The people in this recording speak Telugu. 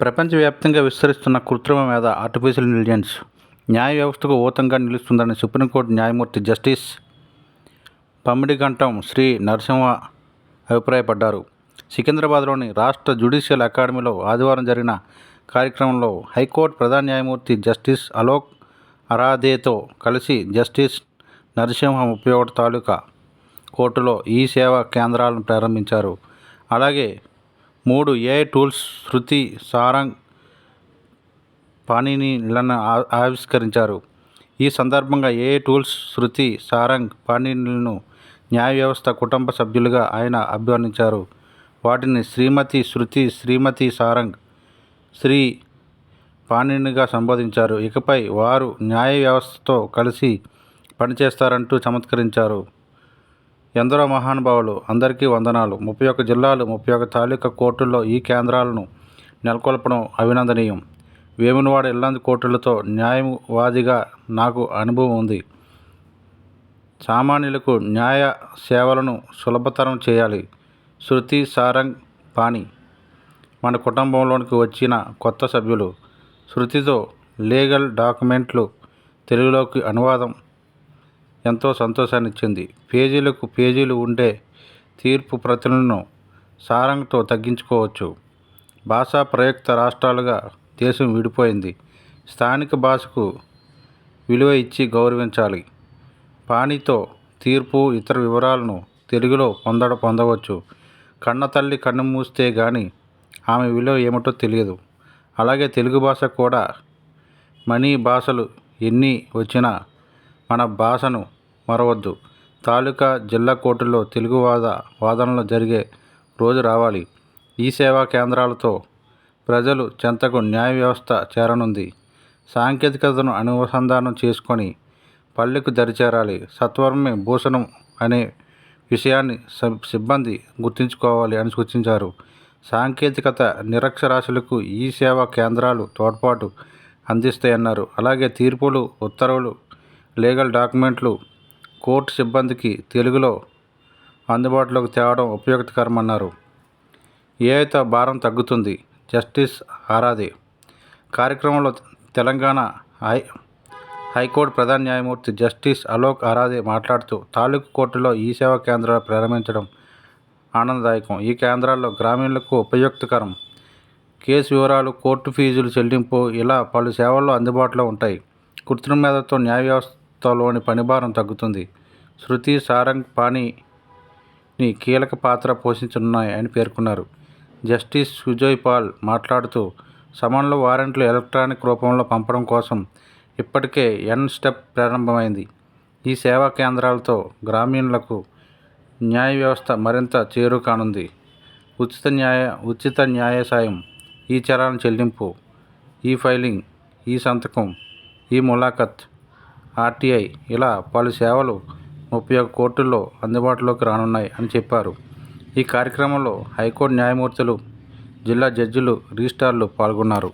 ప్రపంచవ్యాప్తంగా విస్తరిస్తున్న కృత్రిమ మేధ ఆర్టిఫిషియల్ ఇంటెలిజెన్స్ న్యాయ వ్యవస్థకు ఊతంగా నిలుస్తుందని సుప్రీంకోర్టు న్యాయమూర్తి జస్టిస్ పమ్మిడిగంటం శ్రీ నరసింహ అభిప్రాయపడ్డారు. సికింద్రాబాద్లోని రాష్ట్ర జ్యుడిషియల్ అకాడమీలో ఆదివారం జరిగిన కార్యక్రమంలో హైకోర్టు ప్రధాన న్యాయమూర్తి జస్టిస్ అలోక్ అరాధేతో కలిసి జస్టిస్ నరసింహ ముప్పై ఒకటి తాలూకా కోర్టులో ఈ సేవా కేంద్రాలను ప్రారంభించారు. అలాగే మూడు ఏఐ టూల్స్ శృతి సారంగ్ పాణినిలను ఆవిష్కరించారు. ఈ సందర్భంగా ఏఐ టూల్స్ శృతి సారంగ్ పాణినిలను న్యాయ వ్యవస్థ కుటుంబ సభ్యులుగా ఆయన అభివర్ణించారు. వాటిని శ్రీమతి శృతి శ్రీమతి సారంగ్ శ్రీ పాణినిగా సంబోధించారు. ఇకపై వారు న్యాయ వ్యవస్థతో కలిసి పనిచేస్తారంటూ చమత్కరించారు. ఎందరో మహానుభావులు అందరికీ వందనాలు. ముప్పై ఒక్క జిల్లాలు ముప్పై ఒక్క తాలూకా కోర్టుల్లో ఈ కేంద్రాలను నెలకొల్పడం అభినందనీయం. వేమునవాడ ఇల్లందు కోర్టులతో న్యాయవాదిగా నాకు అనుభవం ఉంది. సామాన్యులకు న్యాయ సేవలను సులభతరం చేయాలి. శృతి సారంగ్ పాణి. మన కుటుంబంలోనికి వచ్చిన కొత్త సభ్యులు. శృతితో లీగల్ డాక్యుమెంట్లు తెలుగులోకి అనువాదం ఎంతో సంతోషాన్ని ఇచ్చింది పేజీలకు పేజీలు ఉండే తీర్పు ప్రతులను సారంతో తగ్గించుకోవచ్చు. భాషా ప్రయుక్త రాష్ట్రాలుగా దేశం విడిపోయింది. స్థానిక భాషకు విలువ ఇచ్చి గౌరవించాలి. పాణితో తీర్పు ఇతర వివరాలను తెలుగులో పొందడ పొందవచ్చు. కన్న తల్లి కన్ను మూస్తే గాని ఆమె విలువ ఏమిటో తెలియదు. అలాగే తెలుగు భాష కూడా మనీ భాషలు ఎన్ని వచ్చినా మన భాషను మరవద్దు. తాలూకా జిల్లా కోర్టుల్లో తెలుగు వాద వాదనలు జరిగే రోజు రావాలి. ఈ సేవా కేంద్రాలతో ప్రజలు చెంతకు న్యాయ వ్యవస్థ చేరనుంది. సాంకేతికతను అనుసంధానం చేసుకొని పల్లెకు దరిచేరాలి. సత్వరమే భూషణం అనే విషయాన్ని సబ్- సిబ్బంది గుర్తుంచుకోవాలి అని సూచించారు. సాంకేతికత నిరక్షరాస్యులకు ఈ సేవా కేంద్రాలు తోడ్పాటు అందిస్తాయన్నారు. అలాగే తీర్పులు ఉత్తర్వులు లీగల్ డాక్యుమెంట్లు కోర్టు సిబ్బందికి తెలుగులో అందుబాటులోకి తేవడం ఉపయోగకరమన్నారు. ఏఐతో భారం తగ్గుతుంది. జస్టిస్ ఆరాధే. కార్యక్రమంలో తెలంగాణ హై హైకోర్టు ప్రధాన న్యాయమూర్తి జస్టిస్ అలోక్ ఆరాధే మాట్లాడుతూ తాలూకు కోర్టులో ఈ సేవా కేంద్రాలు ప్రారంభించడం ఆనందదాయకం. ఈ కేంద్రాల్లో గ్రామీణులకు ఉపయుక్తకరం. కేసు వివరాలు కోర్టు ఫీజులు చెల్లింపు ఇలా పలు సేవల్లో అందుబాటులో ఉంటాయి. కృత్రిమ మేధతో న్యాయ వ్యవస్థ వ్యవస్థలోని పనిభారం తగ్గుతుంది. శృతి సారంగ్ పాణిని కీలక పాత్ర పోషించనున్నాయి అని పేర్కొన్నారు. జస్టిస్ సుజయ్ పాల్ మాట్లాడుతూ సమన్లు వారెంట్లు ఎలక్ట్రానిక్ రూపంలో పంపడం కోసం ఇప్పటికే ఎన్ స్టెప్ ప్రారంభమైంది. ఈ సేవా కేంద్రాలతో గ్రామీణులకు న్యాయ వ్యవస్థ మరింత చేరువ కానుంది ఉచిత న్యాయ ఉచిత న్యాయ సాయం ఈ చరణ చెల్లింపు ఈ ఫైలింగ్ ఈ సంతకం ఈ ములాఖత్ ఆర్టీఐ ఇలా పలు సేవలు ముప్పై ఒక్క కోర్టుల్లో అందుబాటులోకి రానున్నాయి అని చెప్పారు. ఈ కార్యక్రమంలో హైకోర్టు న్యాయమూర్తులు జిల్లా జడ్జిలు రిజిస్ట్రార్లు పాల్గొన్నారు.